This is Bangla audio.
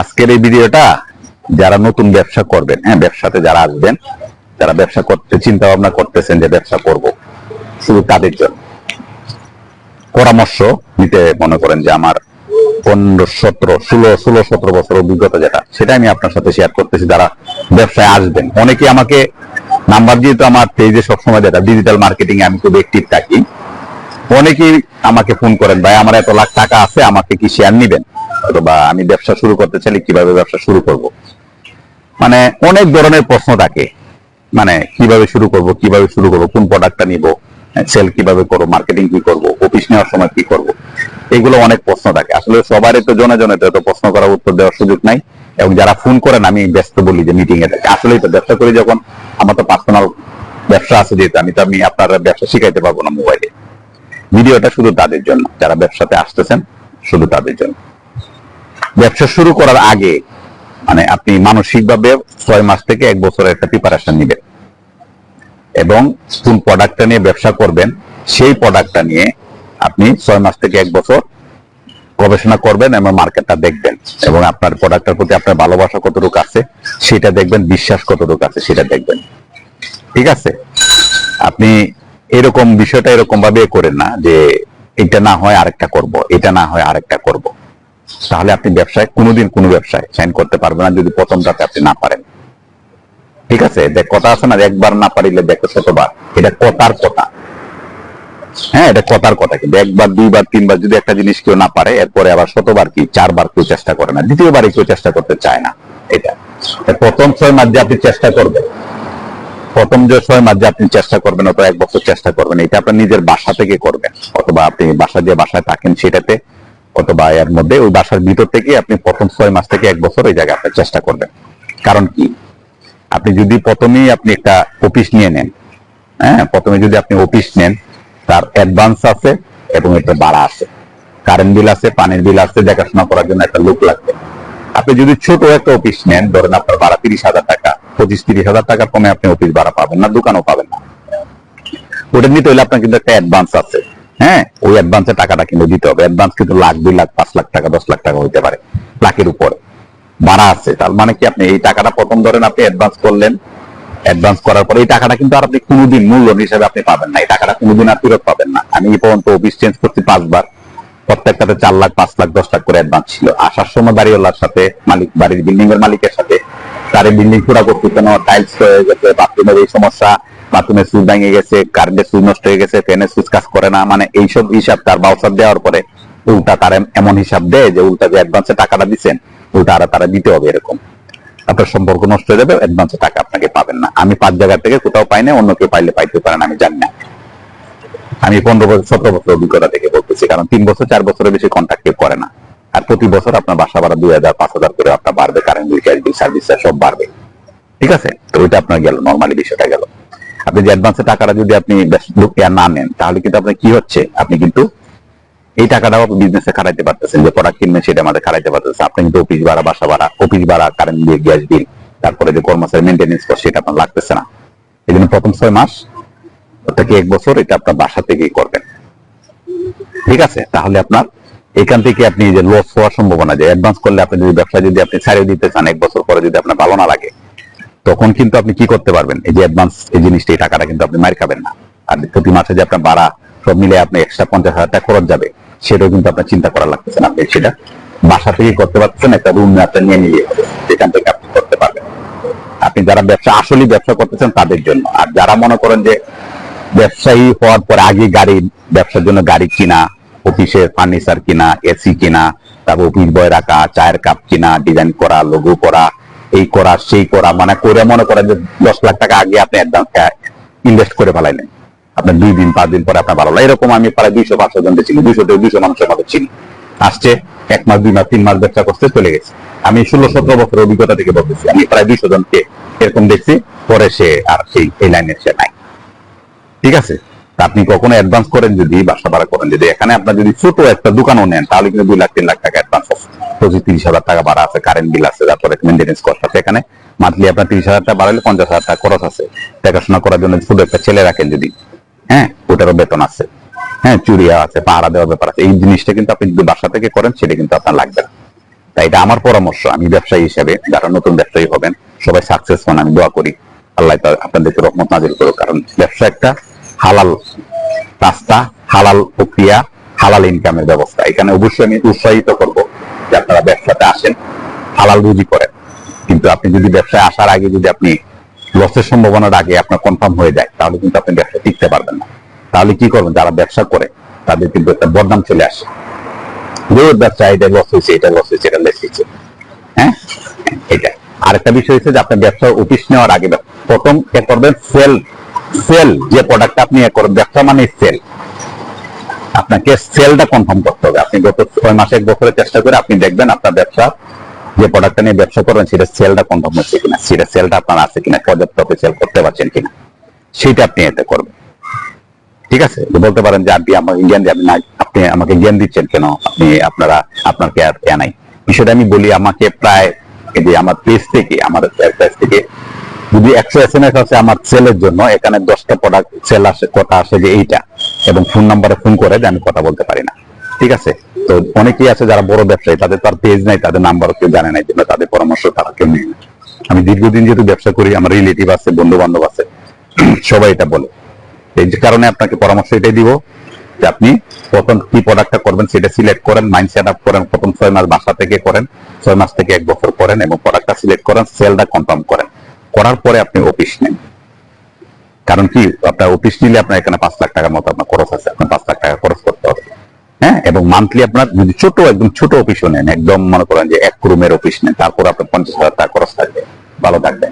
আজকের এই ভিডিওটা যারা নতুন ব্যবসা করবেন হ্যাঁ ব্যবসাতে যারা আসবেন, যারা ব্যবসা করতে চিন্তা ভাবনা করতেছেন যে ব্যবসা করব শুধু তাদের জন্য। পরামর্শ নিতে মনে করেন যে আমার পনেরো, সতেরো, ষোলো ষোলো, সতেরো বছর অভিজ্ঞতা যেটা, সেটা আমি আপনার সাথে শেয়ার করতেছি, যারা ব্যবসায় আসবেন। অনেকে আমাকে নাম্বার দিয়ে তো আমার পেজে সবসময় যেটা ডিজিটাল মার্কেটিং আমি খুব অ্যাক্টিভ থাকি। অনেকেই আমাকে ফোন করেন, ভাই, আমার এত লাখ টাকা আছে, আমাকে কি শেয়ার নিবেন? অথবা, আমি ব্যবসা শুরু করতে চাইলে কীভাবে ব্যবসা শুরু করব? মানে অনেক ধরনের প্রশ্ন থাকে। মানে কীভাবে শুরু করব, কীভাবে শুরু করব, কোন প্রোডাক্টটা নিব সেল কীভাবে করব মার্কেটিং কি করব অফিস নেওয়ার সময় কি করব? এগুলো অনেক প্রশ্ন থাকে। আসলে সবারই তো জনে জনে তো প্রশ্ন করার উত্তর দেওয়ার সুযোগ নাই এবং যারা ফোন করেন, আমি ব্যস্ত বলি যে মিটিং এ থাকে। আসলেই তো ব্যবসা করি যখন, আমার তো পার্সোনাল ব্যবসা আছে যেহেতু, আমি তো আমি আপনার ব্যবসা শিখাইতে পারব না মোবাইলে ভিডিওটা শুধু তাদের জন্য। যারা ব্যবসাতে আসতেছেন, শুধু তাদের জন্য। ব্যবসা শুরু করার আগে মানে আপনি মানসিকভাবে ছয় মাস থেকে এক বছরের একটা প্রিপারেশন নেবেন। এবং কোন প্রোডাক্টটা নিয়ে ব্যবসা করবেন, সেই প্রোডাক্টটা নিয়ে আপনি ছয় মাস থেকে এক বছর গবেষণা করবেন এবং মার্কেটটা দেখবেন। এবং আপনার প্রোডাক্টের প্রতি আপনার ভালোবাসা কতটুকু আছে, সেটা দেখবেন, বিশ্বাস কতটুকু আছে, সেটা দেখবেন। ঠিক আছে? আপনি এরকম বিষয়টা এরকম ভাবে করেন না যে এটা না হয় আরেকটা করব, এটা না হয় আরেকটা করব। তাহলে আপনি ব্যবসায়, কোনোদিন কোনো ব্যবসায় সাইন করতে পারবেন না যদি প্রথমটাতে আপনি না পারেন। ঠিক আছে? দেখ কথা আছে না একবার না পারিলে দেখো শতবার। এটা কথার কথা। হ্যাঁ এটা কথার কথা কিন্তু। একবার, দুইবার, তিনবার যদি একটা জিনিস কেউ না পারে, এরপরে আবার শতবার কি, চারবার কেউ চেষ্টা করে না। দ্বিতীয়বার কেউ চেষ্টা করতে চায় না এটা। প্রথম ছয় মাস যে আপনি চেষ্টা করবেন প্রথম যে ছয় মাস যে আপনি চেষ্টা করবেন, অথবা এক বছর চেষ্টা করবেন, এটা আপনার নিজের বাসা থেকে করবেন। অথবা আপনি বাসা যে বাসায় থাকেন সেটাতে, অথবা এর মধ্যে ওই বাসার ভিতর থেকে আপনি প্রথম ছয় মাস থেকে এক বছর ওই জায়গায় আপনি চেষ্টা করবেন। কারণ কি? আপনি যদি প্রথমেই আপনি একটা অফিস নিয়ে নেন হ্যাঁ প্রথমে যদি আপনি অফিস নেন, তার অ্যাডভান্স আছে এবং এটা ভাড়া আছে। কারেন্ট বিল আছে, পানির বিল আছে, দেখাশোনা করার জন্য একটা লোক লাগবে। আপনি যদি ছোট একটা অফিস নেন, ধরেন আপনার ভাড়া তিরিশ হাজার টাকা পঁচিশ তিরিশ হাজার টাকা কমে আপনি অফিস ভাড়া পাবেন না, দোকানও পাবেন না। ওটা নিতে হলে আপনার কিন্তু একটা অ্যাডভান্স আছে। হ্যাঁ ওই অ্যাডভান্সের টাকাটা কিন্তু দিতে হবে। অ্যাডভান্স কিন্তু লাখ, দুই লাখ, পাঁচ লাখ টাকা, দশ লাখ টাকা হইতে পারে লাখের উপরে। ভাড়া আছে, তার মানে কি আপনি এই টাকাটা প্রথম ধরেন আপনি অ্যাডভান্স করলেন। অ্যাডভান্স করার পরে এই টাকাটা কিন্তু আর আপনি কোনোদিন মূল্য হিসেবে আপনি পাবেন না। এই টাকাটা কোনোদিন আর ফেরত পাবেন না। আমি এই পর্যন্ত অফিস চেঞ্জ করছি পাঁচবার। প্রত্যেকটাতে চার লাখ, পাঁচ লাখ, দশ লাখ করে অ্যাডভান্স ছিল। আসার সময় বাড়িওয়ালার সাথে, মালিক, বাড়ির বিল্ডিং এর মালিকের সাথে। তার বিল্ডিং পুরা করতে কেন? টাইলস হয়ে গেছে বাথরুমের এই সমস্যা বাথরুমের সুইচ ভেঙে গেছে কারেন্টের সুইচ নষ্ট হয়ে গেছে ফ্যানের সুইচ কাজ করে না। মানে এইসব হিসাব তার বাউসার দেওয়ার পরে উল্টা তার এমন হিসাব দেয় যে উল্টা যে অ্যাডভান্সে টাকাটা দিচ্ছেন, উল্টা আর তারা দিতে হবে এরকম। আপনার সম্পর্ক নষ্ট হয়ে যাবে অ্যাডভান্সে টাকা আপনাকে পাবেন না। আমি পাঁচ জায়গা থেকে কোথাও পাই না অন্য কেউ পাইলে পাইতে পারেন, আমি জানি না। আমি পনেরো বছর, সতেরো বছর অভিজ্ঞতা থেকে বলতেছি, কারণ তিন বছর, চার বছরের বেশি কন্ট্যাক্ট কেউ করে না। আর প্রতি বছর আপনার বাসা ভাড়া দুই হাজার, পাঁচ হাজার করে আপনার বাড়বে current bill gas bill service সব বাড়বে। ঠিক আছে? তো ওইটা আপনার গেল নর্মালি বিষয়টা গেল। আপনি যে অ্যাডভান্সের টাকাটা যদি আপনি না নেন, তাহলে কিন্তু আপনার কি হচ্ছে? আপনি কিন্তু এই টাকাটাও আপনি বিজনেসে খাটাইতে পারতেছেন, যে প্রোডাক্ট কিনবেন সেটা আমাদের খাটাইতে পারতেছেন। আপনি কিন্তু অফিস ভাড়া, বাসা ভাড়া অফিস ভাড়া কারেন্ট বিল গ্যাস বিল তারপরে যে কর্মচারী মেনটেন্স কস্ট সেটা আপনার লাগতেছে না। এই জন্য প্রথম ছয় মাস থেকে এক বছর এটা আপনার বাসা থেকেই করবেন। ঠিক আছে? তাহলে আপনার এখান থেকে আপনি যে লস হওয়ার সম্ভাবনা, যে অ্যাডভান্স করলে আপনি যদি ব্যবসা যদি আপনি ছাড়িয়ে দিতে চান, এক বছর পরে যদি আপনার ভালো না লাগে, তখন কিন্তু আপনি কি করতে পারবেন? এই যে অ্যাডভান্স এই জিনিসটা, এই টাকাটা কিন্তু আপনি মার খাবেন না। আর প্রতি মাসে যে আপনার ভাড়া সব মিলে আপনি এক্সট্রা পঞ্চাশ হাজার টাকা খরচ যাবে, সেটাও কিন্তু আপনার চিন্তা করা লাগতেছে না। আপনি সেটা বাসা থেকে করতে পারছেন একটা রুম আপনি নিয়ে নিয়ে সেখান থেকে আপনি করতে পারবেন। আপনি যারা ব্যবসা আসলে ব্যবসা করতেছেন তাদের জন্য। আর যারা মনে করেন যে ব্যবসায়ী হওয়ার পরে আগে গাড়ি, ব্যবসার জন্য গাড়ি কিনা অফিসের ফার্নিচার কিনা এসি কিনা, তারপর অফিস বয় রাখা, চায়ের কাপ কিনা ডিজাইন করা লোগো করা, এই করা, সেই করা মানে করে মনে করেন যে দশ লাখ টাকা আগে আপনি অ্যাডভান্স ইনভেস্ট করে ফেলাইলেন। আপনার দুই দিন, পাঁচ দিন পরে আপনার ভালো লাগে। এরকম আমি প্রায় দুইশো, পাঁচশো জন চিনি দুইশো থেকে দুইশো মানুষের মতো চিনি আসছে, এক মাস, দুই মাস, তিন মাস ব্যবসা করতে চলে গেছে। আমি ষোলো, সতেরো বছর অভিজ্ঞতা থেকে বলতেছি, আমি প্রায় দুইশো জনকে এরকম দেখছি, পরে সে আর সেই, এই লাইনে সে নাই। ঠিক আছে? আপনি কখনো অ্যাডভান্স করেন যদি, বাসা ভাড়া করেন যদি। এখানে আপনার যদি ছোট একটা দোকানও নেন, তাহলে কিন্তু দুই লাখ, তিন লাখ টাকা অ্যাডভান্স আছে পঁচিশ তিরিশ হাজার টাকা ভাড়া আছে কারেন্ট বিল আছে, তারপরে মেনটেন্স কস্ট আছে। এখানে মান্থলি আপনার তিরিশ হাজার টাকা বাড়ালে পঞ্চাশ হাজার টাকা খরচ আছে। দেখাশোনা করার জন্য শুধু একটা ছেলে রাখেন যদি। হ্যাঁ ওটারও বেতন আছে। হ্যাঁ চুরিয়া আছে, পাহারা দেওয়ার ব্যাপার আছে। এই জিনিসটা কিন্তু আপনি যদি বাসা থেকে করেন, সেটা কিন্তু আপনার লাগবে না। তাই এটা আমার পরামর্শ। আমি ব্যবসায়ী হিসেবে, যারা নতুন ব্যবসায়ী হবেন, সবাই সাকসেস হন। আমি দোয়া করি। আল্লাহ আপনাদেরকে রহমত নাজিল করুক। কারণ ব্যবসা একটা হালাল রাস্তা, হালাল প্রক্রিয়া, হালাল ইনকামের ব্যবস্থা। এখানে অবশ্যই আমি উৎসাহিত করব যে আপনারা ব্যবসাতে আসেন, হালাল রুজি করেন। কিন্তু আপনি যদি ব্যবসায় আসার আগে যদি আপনি লসের সম্ভাবনার আগে আপনার কনফার্ম হয়ে যায়, তাহলে কিন্তু আপনি ব্যবসা টিকতে পারবেন না। তাহলে কি করবেন? যারা ব্যবসা করে, তাদের কিন্তু একটা বদনাম চলে আসে। রোজ ব্যবসা, এটা লস হয়েছে, এটা লস হয়েছে, এটা লেস হয়েছে। হ্যাঁ? এটা। আরেকটা বিষয় হচ্ছে যে আপনার ব্যবসার অফিস নেওয়ার আগে, প্রথম করবেন সেল সেল যে প্রোডাক্ট আপনি এ করবেন ব্যবসা মানে সেল। আপনাকে সেলটা কনফার্ম করতে হবে। আপনি গত ছয় মাসে এক বছরের চেষ্টা করে আপনি দেখবেন আপনার ব্যবসা, যে প্রোডাক্টটা নিয়ে ব্যবসা করবেন, সেটা সেলটা কনফার্ম হচ্ছে কিনা, সেটা সেলটা আপনার আছে কিনা, পর্যাপ্ত সেল করতে পারছেন কিনা, সেটা আপনি এতে করবেন। ঠিক আছে? বলতে পারেন যে আপনি আমাকে জ্ঞান দিয়ে না- আপনি আমাকে জ্ঞান দিচ্ছেন কেন? আপনি আপনারা, আপনার আর কে নাই। বিষয়টা আমি বলি আমাকে প্রায় যে আমার পেজ থেকে, আমার পেজ থেকে যদি একশো এস এম এস আছে আমার সেলের জন্য, এখানে দশটা প্রোডাক্ট সেল আসে, কথা আসে যে এইটা, এবং ফোন নাম্বারে ফোন করে যে আমি কথা বলতে পারি না। ঠিক আছে? তো অনেকেই আছে যারা বড় ব্যবসায়ী, তাদের তো আর পেজ নাই, তাদের নাম্বার কেউ জানে না, এই জন্য তাদের পরামর্শ তারা কেউ নেই আমি দীর্ঘদিন যেহেতু ব্যবসা করি, আমার রিলেটিভ আছে বন্ধু বান্ধব আছে, সবাই এটা বলে। এই যে কারণে আপনাকে পরামর্শ এটাই দিব, যে আপনি প্রথম কি প্রোডাক্টটা করবেন, সেটা সিলেক্ট করেন মাইন্ড সেট আপ করেন, প্রথম ছয় মাস বাসা থেকে করেন, ছয় মাস থেকে এক বছর করেন, এবং প্রোডাক্টটা সিলেক্ট করেন সেলটা কনফার্ম করেন। করার পরে আপনি অফিস নেন। কারণ কি? আপনার অফিস নিলে আপনার এখানে পাঁচ লাখ টাকার মতো আপনার খরচ আছে। আপনার পাঁচ লাখ টাকা খরচ করতে হবে। হ্যাঁ? এবং মান্থলি আপনার যদি ছোট, একদম ছোট অফিসও নেন, একদম মনে করেন যে এক রুমের অফিস নেন, তারপর আপনার পঞ্চাশ হাজার টাকা খরচ থাকবে, ভালো থাকবে।